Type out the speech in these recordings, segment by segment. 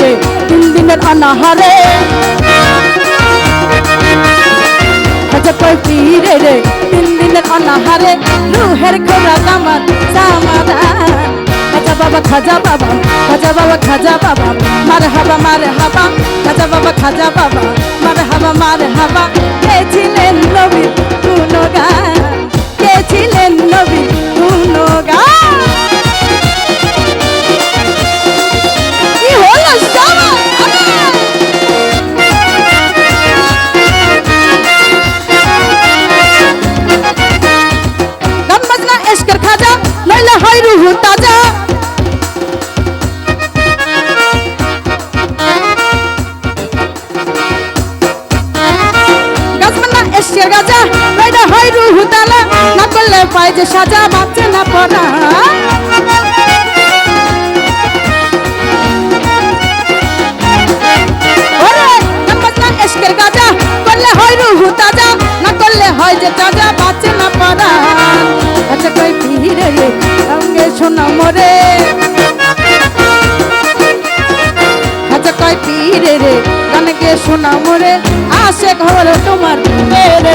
রে তিন দিনের অনাহারে। পীরে রে, তিন দিনের অনাহারে। রুহের খোরাক আমার সামাদান খাজা বাবা খাজা বাবা খাজা বাবা খাজা বাবা, মার হাবা মার হাবা। খাজা বাবা খাজা বাবা, মার হাবা মার হাবা। কে ছিলেন নবী গুণগান? করলে পায় যে সাজা বাঁচে না পড়া। করলে হয় তাজা, না করলে হয় যে তাজা বাঁচে না পড়া। আচ্ছা আচ্ছা রে আসে ঘর তোমার মেরে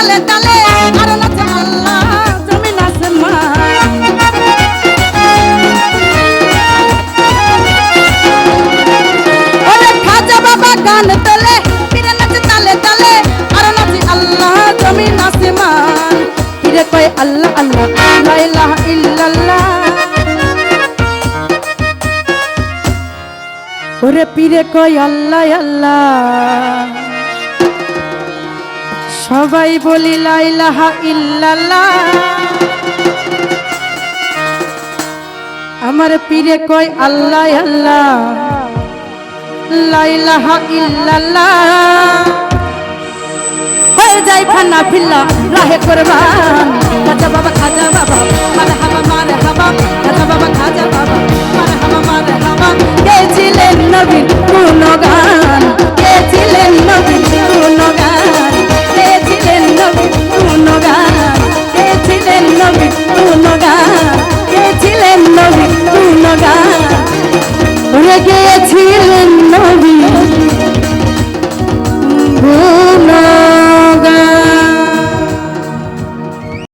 তালে তালে আরও নাচে আল্লাহ জমিন আসমান ওরে খাজা বাবা গান তোলে ফিরে নাচে তালে তালে আরও নাচে আল্লাহ জমিন আসমান ফিরে কয় আল্লাহ আল্লাহ, লা ইলাহা ইল্লাল্লাহ। ওরে পীরে কয় আল্লাহ আল্লাহ। সবাই বলি লাইলাহা ইল্লাল্লাহ। আমার পীরে কয় আল্লাহ আল্লাহ। লাইলাহা ইল্লাল্লাহ। হয়ে যাই ফান্না ফিল্লা, রাহে কোরবান।